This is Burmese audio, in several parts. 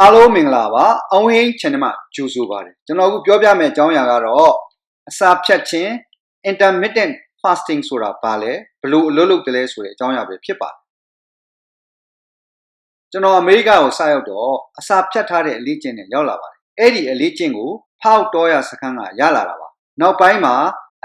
အားလုံးမင်္ဂလာပါအောင်ဟင်း channel မှာကြိုဆိုပါတယ်ကျွန်တော်အခုပြောပြမယ့်အကြောင်းအရာကတော့အစာဖြတ်ခြင်း intermittent fasting ဆိုတာဘာလဲဘလို့အလုပ်လုပ်တယ်လဲဆိုတဲ့အကြောင်းအရာပဲဖြစ်ပါတယ်ကျွန်တော်အမေရိကကိုစရောက်တော့အစာဖြတ်ထားတဲ့အလေးကျင့်နဲ့ရောက်လာပါတယ်အဲ့ဒီအလေးကျင့်ကိုဖောက်တော်ရစခန်းကရလာတာပါနောက်ပိုင်းမှာ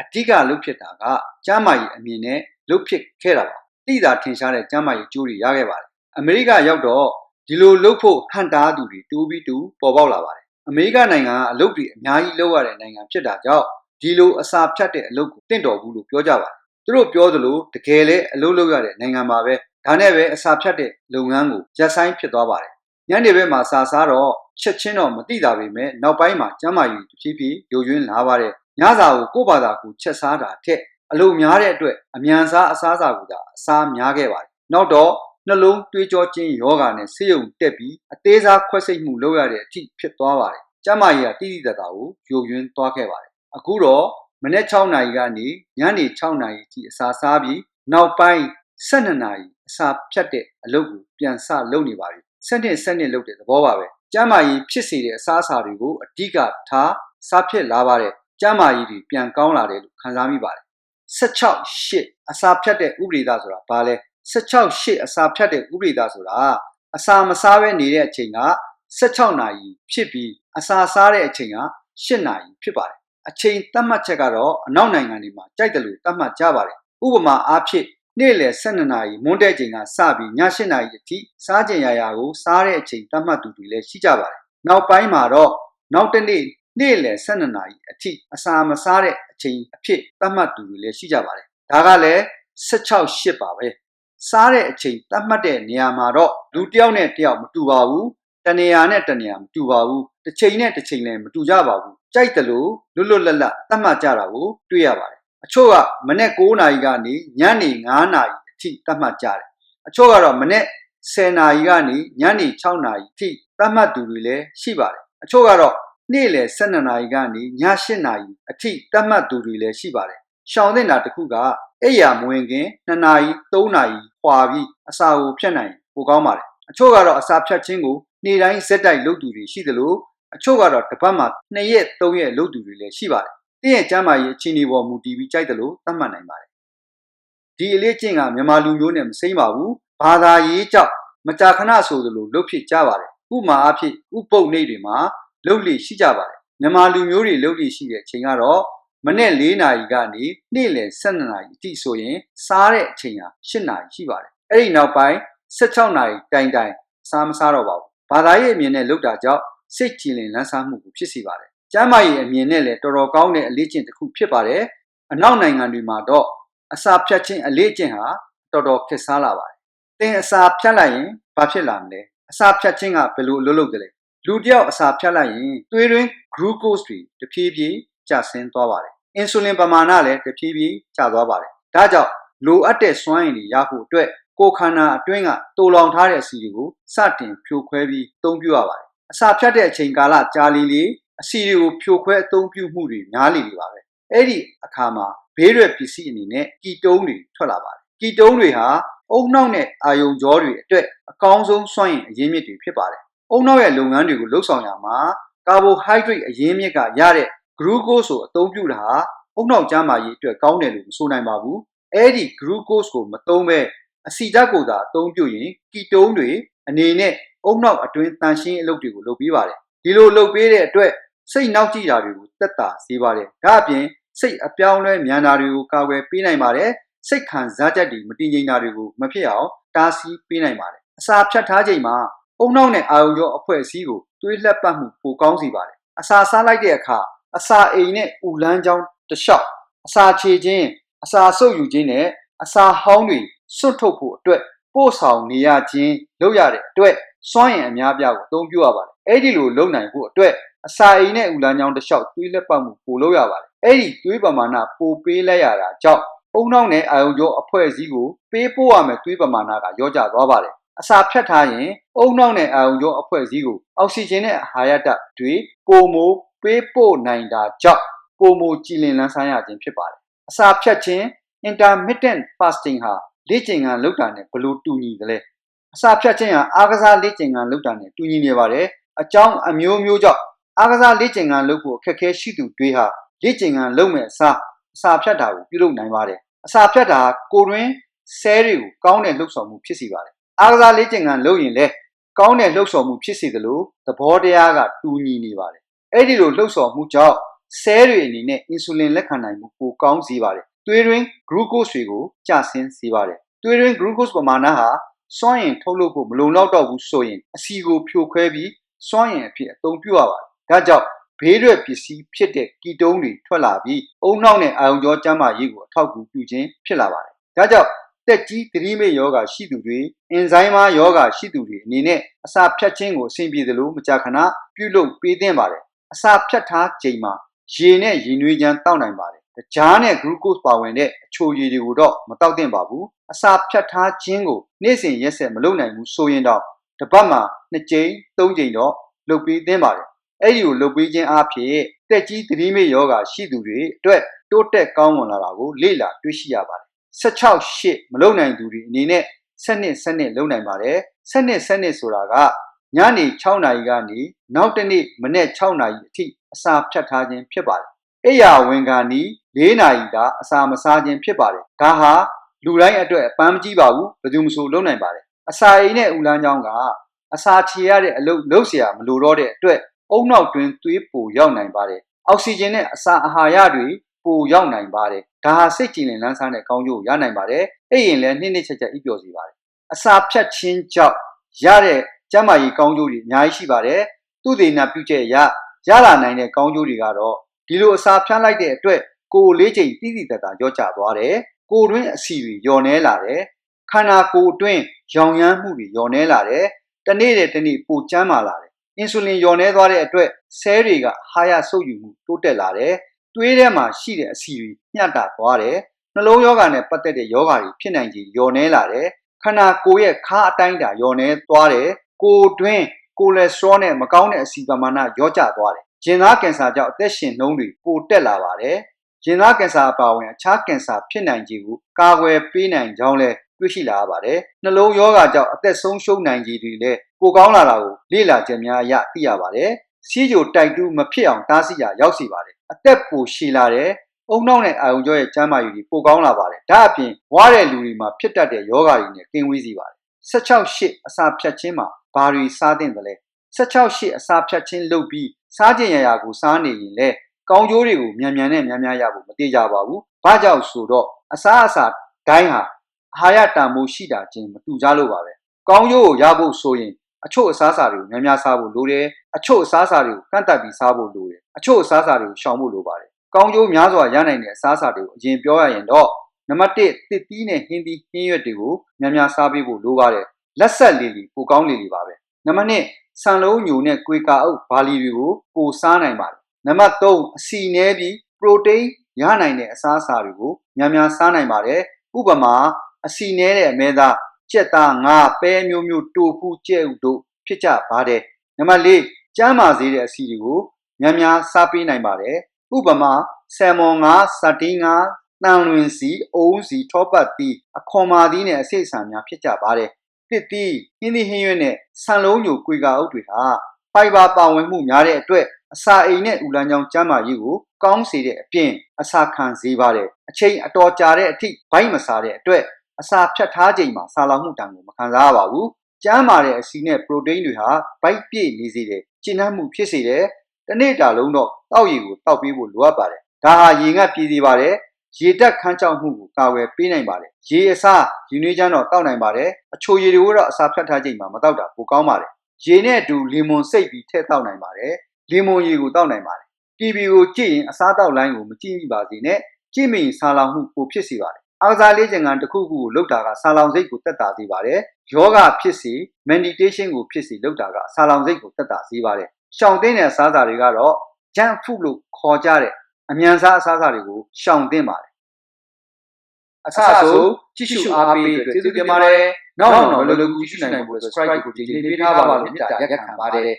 အဓိကလုပ်ဖြစ်တာကကျမ်းမာရေးအမြင်နဲ့လုပ်ဖြစ်ခဲ့တာပါတိတာထင်ရှားတဲ့ကျမ်းမာရေးကျိုးတွေရခဲ့ပါတယ်အမေရိကရောက်တော့ ဒီလိုလှုပ်ဖို့ဟန်တားသူတွေတူပြီးတူပေါ်ပေါက်လာပါတယ်။အမေရိကနိုင်ငံကအလုပ်တွေအများကြီးလုပ်ရတဲ့နိုင်ငံဖြစ်တာကြောင့်ဒီလိုအစာဖြတ်တဲ့အလုပ်ကိုတင့်တော်ဘူးလို့ပြောကြပါတယ်။သူတို့ပြောသလိုတကယ်လဲအလုပ်လုပ်ရတဲ့နိုင်ငံမှာပဲဒါနဲ့ပဲအစာဖြတ်တဲ့လုပ်ငန်းကိုရပ်ဆိုင်းဖြစ်သွားပါတယ်။ညနေဘက်မှာစာစားတော့ချက်ချင်းတော့မသိတာပေမဲ့နောက်ပိုင်းမှာကျမ်းမာရေးတစ်ဖြည်းဖြည်းယိုယွင်းလာပါတယ်။ညစာကိုကိုယ့်ဘာသာကိုချက်စားတာထက်အလုပ်များတဲ့အတွက်အမြန်စားအစားအစာကိုသာအစားများခဲ့ပါတယ်။နောက်တော့ နှလုံးသွေးကြောခြင်းယောဂါနဲ့ဆေးရုံတက်ပြီးအသေးစားခွက်စိတ်မှုလုပ်ရတဲ့အထိဖြစ်သွားပါတယ်။ကျမကြီးကတိတိတတ်တာကိုယိုယွင်းသွားခဲ့ပါတယ်။အခုတော့မနေ့6နာရီကနေညနေ6နာရီအထိအစာစားပြီးနောက်ပိုင်း12နာရီအစာဖြတ်တဲ့အလုပ်ကိုပြန်ဆလုပ်နေပါပြီ။စနစ်စနစ်လုပ်တဲ့သဘောပါပဲ။ကျမကြီးဖြစ်စေတဲ့အစားအစာတွေကိုအဓိကထားစားဖြစ်လာပါတယ်။ကျမကြီးတွေပြန်ကောင်းလာတယ်လို့ခံစားမိပါတယ်။16 8အစာဖြတ်တဲ့ဥပဒေသားဆိုတာဘာလဲ 16ရှစ်အစာဖြတ်တဲ့ဥပဒေသားဆိုတာအစာမစားဘဲနေတဲ့အချိန်က16နာရီဖြစ်ပြီးအစာစားတဲ့အချိန်က8နာရီဖြစ်ပါတယ်အချိန်သတ်မှတ်ချက်ကတော့အနောက်နိုင်ငံတွေမှာကြိုက်တယ်လို့သတ်မှတ်ကြပါတယ်ဥပမာအားဖြင့်နေ့လယ်12နာရီမွန်းတဲ့ချိန်ကစပြီးည8နာရီအထိစားကြင်ရရာကိုစားတဲ့အချိန်သတ်မှတ်သူတွေလည်းရှိကြပါတယ်နောက်ပိုင်းမှာတော့နောက်တစ်နေ့နေ့လယ်12နာရီအထိအစာမစားတဲ့အချိန်အဖြစ်သတ်မှတ်သူတွေလည်းရှိကြပါတယ်ဒါကလည်း16ရှစ်ပါပဲ စားတဲ့အချိန်သတ်မှတ်တဲ့နေရာမှာတော့လူတစ်ယောက်နဲ့တစ်ယောက်မတူပါဘူးတနေရာနဲ့တနေရာမတူပါဘူးတစ်ချိန်နဲ့တစ်ချိန်လည်းမတူကြပါဘူးကြိုက်တယ်လို့လွတ်လွတ်လပ်လပ်သတ်မှတ်ကြတာကိုတွေ့ရပါတယ်အချို့ကမနေ့9နာရီကနေညနေ9နာရီအထိသတ်မှတ်ကြတယ်အချို့ကတော့မနေ့10နာရီကနေညနေ6နာရီအထိသတ်မှတ်သူတွေလည်းရှိပါတယ်အချို့ကတော့နေ့လယ်12နာရီကနေည8နာရီအထိသတ်မှတ်သူတွေလည်းရှိပါတယ်ရှောင်တဲ့နာတစ်ခုက အိယာမဝင်ခင်2နာရီ3နာရီခွာပြီးအစာကိုဖြတ်နိုင်ပိုကောင်းပါတယ်အချို့ကတော့အစာဖြတ်ခြင်းကိုနေ့တိုင်းစက်တိုက်လုပ်သူတွေရှိသလိုအချို့ကတော့တစ်ပတ်မှာ2ရက်3ရက်လုပ်သူတွေလည်းရှိပါတယ်တင်းရဲ့ကျမ်းမာရေးအခြေအနေပေါ်မူတည်ပြီးကြိုက်တယ်လို့သတ်မှတ်နိုင်ပါတယ်ဒီအလေးကျင့်ကမြန်မာလူမျိုးနဲ့မစိမ့်ပါဘူးဘာသာရေးကြောင့်မကြာခဏဆိုသလိုလှုပ်ဖြစ်ကြပါတယ်ဥမာအဖြစ်ဥပုပ်နေတွေမှာလှုပ်လေရှိကြပါတယ်မြန်မာလူမျိုးတွေလှုပ်လေရှိတဲ့အချိန်ကတော့ မနေ့၄နာရီကနေနေ့လယ်12နာရီအထိဆိုရင် စားတဲ့အချိန်ဟာ8နာရီရှိပါတယ်အဲ့ဒီနောက်ပိုင်း16နာရီတိုင်တိုင်စားမစားတော့ပါဘူးဘာသာရေးအမြင်နဲ့လုပ်တာကြောင့်စိတ်ကြည်လင်လန်းဆန်းမှုကိုဖြစ်စေပါတယ်ကျမ်းမာရေးအမြင်နဲ့လည်းတော်တော်ကောင်းတဲ့အလေးကျင့်တစ်ခုဖြစ်ပါတယ်အနောက်နိုင်ငံတွေမှာတော့အစာဖြတ်ခြင်းအလေးကျင့်ဟာတော်တော်ခက်ဆားလာပါတယ်သင်အစာဖြတ်လိုက်ရင်ဘာဖြစ်လာမလဲအစာဖြတ်ခြင်းကဘယ်လိုအလုပ်လုပ်ကြလဲလူတယောက်အစာဖြတ်လိုက်ရင်သွေးတွင်း glucose တွေတဖြည်းဖြည်းကျဆင်းသွားပါတယ် အင်ဆူလင်ပမာဏလည်းတဖြည်းဖြည်းကျသွားပါတယ်ဒါကြောင့်လိုအပ်တဲ့စွမ်းအင်တွေရဖို့အတွက်ကိုယ်ခန္ဓာအတွင်းကတူလောင်ထားတဲ့အစီတွေကိုစတင်ဖြိုခွဲပြီးအသုံးပြုရပါတယ်အစာဖြတ်တဲ့အချိန်ကာလကြာလီလီအစီတွေကိုဖြိုခွဲအသုံးပြုမှုတွေများလေလေပါပဲအဲ့ဒီအခါမှာဘေးရွက်ပစ္စည်းအနေနဲ့ကီတုံးတွေထွက်လာပါတယ်ကီတုံးတွေဟာအုံနှောက်နဲ့အာယုံကြောတွေအတွက်အကောင်းဆုံးစွမ်းအင်အရင်းမြစ်တွေဖြစ်ပါတယ်အုံနှောက်ရဲ့လုပ်ငန်းတွေကိုလှုပ်ဆောင်ရမှာကာဘိုဟိုက်ဒရိတ်အရင်းမြစ်ကရတဲ့ glucose ကိုအသုံးပြုတာဟာအုံနှောက်ကျန်းမာရေးအတွက်ကောင်းတယ်လို့မဆိုနိုင်ပါဘူးအဲ့ဒီ glucose ကိုမသုံးဘဲအဆီဓာတ်ကိုသာအသုံးပြုရင်ကီတုံးတွေအနေနဲ့အုံနှောက်အတွင်းတန်ရှင်းအလုပ်တွေကိုလုပ်ပေးပါတယ်ဒီလိုလုပ်ပေးတဲ့အတွက်စိတ်နောက်ကြည့်တာတွေကိုတက်တာစေပါတယ်ဒါအပြင်စိတ်အပြောင်းလဲမြန်တာတွေကိုကာကွယ်ပေးနိုင်ပါတယ်စိတ်ခံစားချက်တွေမတည်ငြိမ်တာတွေကိုမဖြစ်အောင်တားဆီးပေးနိုင်ပါတယ်အစာဖြတ်ထားချိန်မှာအုံနှောက်နဲ့အာရုံကြောအဖွဲ့အစည်းကိုတွေးလှက်ပတ်မှုပိုကောင်းစေပါတယ်အစာစားလိုက်တဲ့အခါ အစာအိမ်နဲ့ဥလန်းချောင်းတလျှောက်အစာခြေခြင်းအစာဆုပ်ယူခြင်းနဲ့အစာဟောင်းတွေစွန့်ထုတ်ဖို့အတွက်ပို့ဆောင်နေရခြင်းလုပ်ရတဲ့အတွက်စွမ်းရည်အများပြားကိုအသုံးပြုရပါတယ်အဲ့ဒီလိုလုပ်နိုင်ဖို့အတွက်အစာအိမ်နဲ့ဥလန်းချောင်းတစ်လျှောက်သွေးလက်ပတ်မှုပိုလုပ်ရပါတယ်အဲ့ဒီသွေးပမာဏပိုပေးလိုက်ရတာကြောင့်အုံနှောက်နဲ့အာယုံကြောအဖွဲ့အစည်းကိုပေးပို့ရမယ်သွေးပမာဏကရောကျသွားပါတယ်အစာဖြတ်ထားရင်အုံနှောက်နဲ့အာရုံကြောအဖွဲ့အစည်းကိုအောက်ဆီဂျင်နဲ့အာဟာရဓာတ်တွေပိုမို ပေးပို့နိုင်တာကြောင့်ပိုမိုကြည်လင်လန်းဆန်းရခြင်းဖြစ်ပါတယ်အစာဖြတ်ခြင်း intermittent fasting ဟာလေ့ကျင့်ခန်းလုပ်တာနဲ့ဘယ်လိုတူညီသလဲအစာဖြတ်ခြင်းဟာအားကစားလေ့ကျင့်ခန်းလုပ်တာနဲ့တူညီနေပါတယ်အကြောင်းအမျိုးမျိုးကြောင့်အားကစားလေ့ကျင့်ခန်းလုပ်ဖို့အခက်အခဲရှိသူတွေဟာလေ့ကျင့်ခန်းလုပ်မဲ့အစားအစာဖြတ်တာကိုပြုလုပ်နိုင်ပါတယ်အစာဖြတ်တာကိုတွင်ဆဲတွေကိုကောင်းတဲ့လှုပ်ဆောင်မှုဖြစ်စေပါတယ်အားကစားလေ့ကျင့်ခန်းလုပ်ရင်လည်းကောင်းတဲ့လှုပ်ဆောင်မှုဖြစ်စေသလိုသဘောတရားကတူညီနေပါတယ် အဲ့ဒီလိုလှုပ်ဆောင်မှုကြောင့်ဆဲတွေအနေနဲ့အင်ဆူလင်လက်ခံနိုင်မှုပိုကောင်းစေပါတယ်သွေးတွင်း glucose တွေကိုကျဆင်းစေပါတယ်သွေးတွင်း glucose ပမာဏဟာစွမ်းအင်ထုတ်လုပ်ဖို့မလုံလောက်တော့ဘူးဆိုရင်အဆီကိုဖြိုခွဲပြီးစွမ်းအင်အဖြစ်အသုံးပြုရပါတယ်ဒါကြောင့်ဘေးရွက်ပစ္စည်းဖြစ်တဲ့ကီတုံးတွေထွက်လာပြီးအုံနှောက်နဲ့အာရုံကြောကျန်းမာရေးကိုအထောက်အကူပြုခြင်းဖြစ်လာပါတယ်ဒါကြောင့်တက်ကြီးသတိမေ့ယောဂရှိသူတွေအင်ဇိုင်းမာယောဂရှိသူတွေအနေနဲ့အစာဖြတ်ခြင်းကိုအဆင်ပြေသလိုမကြာခဏပြုလုပ်ပေးသင့်ပါတယ် အစာဖြတ်ထားချိန်မှာရေနဲ့ရေနွေးချမ်းတောက်နိုင်ပါတယ်တကြားနဲ့ glucose ပါဝင်တဲ့အချိုရည်တွေကိုတော့မတောက်သင့်ပါဘူးအစာဖြတ်ထားခြင်းကိုနေ့စဉ်ရက်ဆက်မလုပ်နိုင်ဘူးဆိုရင်တော့တစ်ပတ်မှာ2ကြိမ်3ကြိမ်တော့လုပ်ပေးသင့်ပါတယ်အဲ့ဒီကိုလုပ်ပေးခြင်းအဖြစ်တက်ကြီးသတိမေ့ယောဂရှိသူတွေအတွက်တိုးတက်ကောင်းမွန်လာတာကိုလေ့လာတွေ့ရှိရပါတယ်16ရှစ်မလုပ်နိုင်သူတွေအနေနဲ့7နှစ်7နှစ်လုပ်နိုင်ပါတယ်7နှစ်7နှစ်ဆိုတာက ညနေ6နာရီကနေနောက်တစ်နေ့မနေ့6နာရီအထိအစာဖြတ်ထားခြင်းဖြစ်ပါတယ်အိယာဝင်ကနီ၄နာရီကအစာမစားခြင်းဖြစ်ပါတယ်ဒါဟာလူတိုင်းအတွက်အပန်းမကြီးပါဘူးဘယ်သူမှမဆိုလုပ်နိုင်ပါတယ်အစာအိမ်နဲ့ဥလန်းချောင်းကအစာချေရတဲ့အလုပ်လုပ်เสียမလိုတော့တဲ့အတွက်အုံနောက်တွင်သွေးပိုရောက်နိုင်ပါတယ်အောက်ဆီဂျင်နဲ့အစာအာဟာရတွေပိုရောက်နိုင်ပါတယ်ဒါဟာစိတ်ကြည်လင်လန်းဆန်းတဲ့ကောင်းကျိုးရနိုင်ပါတယ်အဲ့ရင်လည်းနှစ်နှစ်ချက်ချက်အိပ်ပျော်စေပါတယ်အစာဖြတ်ခြင်းကြောင့်ရတဲ့ ကျန်းမာရေးကောင်းကျိုးတွေအများကြီးရှိပါတယ်သူသေနာပြုချက်ရရလာနိုင်တဲ့ကောင်းကျိုးတွေကတော့ဒီလိုအစာဖြတ်လိုက်တဲ့အတွက်ကိုယ်လေးချိန်တိတိတတ်တာရော့ကျသွားတယ်ကိုယ်တွင်းအဆီတွေညော်နေလာတယ်ခန္ဓာကိုယ်အတွင်းရောင်ရမ်းမှုတွေညော်နေလာတယ်တနေ့တဲ့တနေ့ပိုကျန်းမာလာတယ်အင်ဆူလင်ညော်နေသွားတဲ့အတွက်ဆဲတွေကဟာရဆုပ်ယူမှုတိုးတက်လာတယ်သွေးထဲမှာရှိတဲ့အဆီတွေညှက်တာသွားတယ်နှလုံးယောဂနဲ့ပတ်သက်တဲ့ယောဂတွေဖြစ်နိုင်ခြေညော်နေလာတယ်ခန္ဓာကိုယ်ရဲ့ခါအတိုင်းတာညော်နေသွားတယ် ကိုယ်တွင်းကိုလက်စထရောနဲ့မကောင်းတဲ့အဆီပမာဏရောကျသွားတယ်။ဂျင်သားကင်ဆာကြောင့်အသက်ရှင်နှုန်းတွေပိုတက်လာပါတယ်။ဂျင်သားကင်ဆာအပါအဝင်အခြားကင်ဆာဖြစ်နိုင်ခြေကိုကာကွယ်ပေးနိုင်ကြောင်းလည်းတွေ့ရှိလာရပါတယ်။နှလုံးရောဂါကြောင့်အသက်ဆုံးရှုံးနိုင်ခြေတွေလည်းပိုကောင်းလာတာကိုလေ့လာချက်များအရသိရပါတယ်။စီးကြိုတိုက်တူးမဖြစ်အောင်တားဆီးရာရောက်စီပါတယ်။အသက်ပိုရှည်လာတယ်။အုံနောက်နဲ့အာယုံကြောရဲ့ကျန်းမာရေးတွေပိုကောင်းလာပါတယ်။ဒါအပြင်ဝါတဲ့လူတွေမှာဖြစ်တတ်တဲ့ယောဂါတွေနဲ့ကင်းဝေးစေပါတယ်။16ရှစ်အစာဖြတ်ခြင်းမှာ ဘာတွေစားသင့်တယ်လဲ16ရှစ်အစာဖြတ်ခြင်းလုပ်ပြီးစားခြင်းရရာကိုစားနေရင်လေကောင်းကျိုးတွေကိုမြန်မြန်နဲ့များများရဖို့မတိကြပါဘူး။ဘာကြောင့်ဆိုတော့အစာအစာတိုင်းဟာအာဟာရတန်ဖိုးရှိတာချင်းမတူကြလို့ပါပဲ။ကောင်းကျိုးကိုရဖို့ဆိုရင်အချို့အစားအစာတွေကိုများများစားဖို့လိုတယ်။အချို့အစားအစာတွေကိုကန့်တက်ပြီးစားဖို့လိုတယ်။အချို့အစားအစာတွေကိုရှောင်ဖို့လိုပါတယ်။ကောင်းကျိုးများစွာရနိုင်တဲ့အစားအစာတွေကိုအရင်ပြောရရင်တော့နံပါတ်1တစ်သီးနဲ့ဟင်းသီးဟင်းရွက်တွေကိုများများစားပေးဖို့လိုပါတယ်။ လက်ဆက်လေးလီပိုကောင်းလေးလီပါပဲ။နံပါတ်2ဆန်လုံးညိုနဲ့ကွေကာအုပ်ဘာလီတွေကိုပိုစားနိုင်ပါတယ်နံပါတ်3အစီနည်းပြီးပရိုတိန်းရနိုင်တဲ့အစားအစာတွေကိုများများစားနိုင်ပါတယ်ဥပမာအစီနည်းတဲ့အမဲသားကြက်သားငါပဲမျိုးမျိုးတိုဖူးကြဲဥတို့ဖြစ်ကြပါတယ်နံပါတ်4ကျန်းမာစေတဲ့အစီတွေကိုများများစားပေးနိုင်ပါတယ်ဥပမာဆယ်မွန်ငါစတင်းငါတန်လွင်စီအုံးစီထောပတ်သီးအခွန်မာသီးနဲ့အစိတ်ဆန်များဖြစ်ကြပါတယ် တစ်သီးဟင်းသီးဟင်းရွက်နဲ့ဆန်လုံးညိုကွေကာအုပ်တွေဟာဖိုင်ဘာပါဝင်မှုများတဲ့အတွက်အစာအိမ်နဲ့ဥလန်းချောင်းကျန်းမာရေးကိုကောင်းစေတဲ့အပြင်အစာခံစေပါတယ်အချိန်အတော်ကြာတဲ့အထိဘိုက်မစားတဲ့အတွက်အစာဖြတ်ထားချိန်မှာဆာလောင်မှုတန်ကိုမခံစားရပါဘူးကျန်းမာတဲ့အဆီနဲ့ပရိုတိန်းတွေဟာဘိုက်ပြည့်နေစေတယ်ကျဉ်းနှံ့မှုဖြစ်စေတယ်တနေ့တာလုံးတော့တောက်ရည်ကိုတောက်ပေးဖို့လိုအပ်ပါတယ်ဒါဟာရေငတ်ပြည်စီပါတယ် ရေတက်ခန်းချောက်မှုကိုကာဝယ်ပေးနိုင်ပါတယ်ရေအစားယူနေချမ်းတော့တောက်နိုင်ပါတယ်အချိုရည်တွေကိုတော့အစာဖြတ်ထားချိန်မှာမတောက်တာပိုကောင်းပါတယ်ရေနဲ့အတူလီမွန်စိတ်ပြီးထည့်တောက်နိုင်ပါတယ်လီမွန်ရေကိုတောက်နိုင်ပါတယ် TV ကိုကြည့်ရင်အစားတောက်လိုင်းကိုမကြည့်မိပါစေနဲ့ကြည့်မိရင်ဆာလောင်မှုပိုဖြစ်စေပါတယ်အားကစားလေးချိန်ကတစ်ခုခုကိုလုပ်တာကဆာလောင်စိတ်ကိုတက်တာစေပါတယ်ယောဂဖြစ်စေ meditation ကိုဖြစ်စေလုပ်တာကဆာလောင်စိတ်ကိုတက်တာစေပါတယ်ရှောင်သိတဲ့အစားအစာတွေကတော့ junk food လို့ခေါ်ကြတဲ့အမြန်စားအစားအစာတွေကိုရှောင်သင့်ပါတယ် အစားအဆိုးကြည့်ရှုအားပေးအတွက်ကျေးဇူးတင်ပါတယ်နောက်နောက်လောလောကူကြည့်နိုင်ဖို့ subscribe ကိုကြည့်နေပေးထားပါလို့မြတ်တာရက်ခံပါတယ်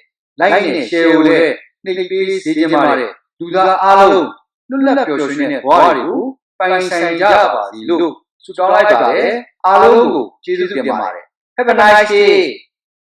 like နဲ့ share ကိုလည်းနှိပ်ပေးစေချင်ပါတယ်လူသားအားလုံးလွတ်လပ်ပျော်ရွှင်တဲ့ဘဝတွေကိုပိုင်ဆိုင်ကြပါစီလို့ဆုတောင်းလိုက်ပါတယ်အားလုံးကိုကျေးဇူးတင်ပါတယ် Have a nice day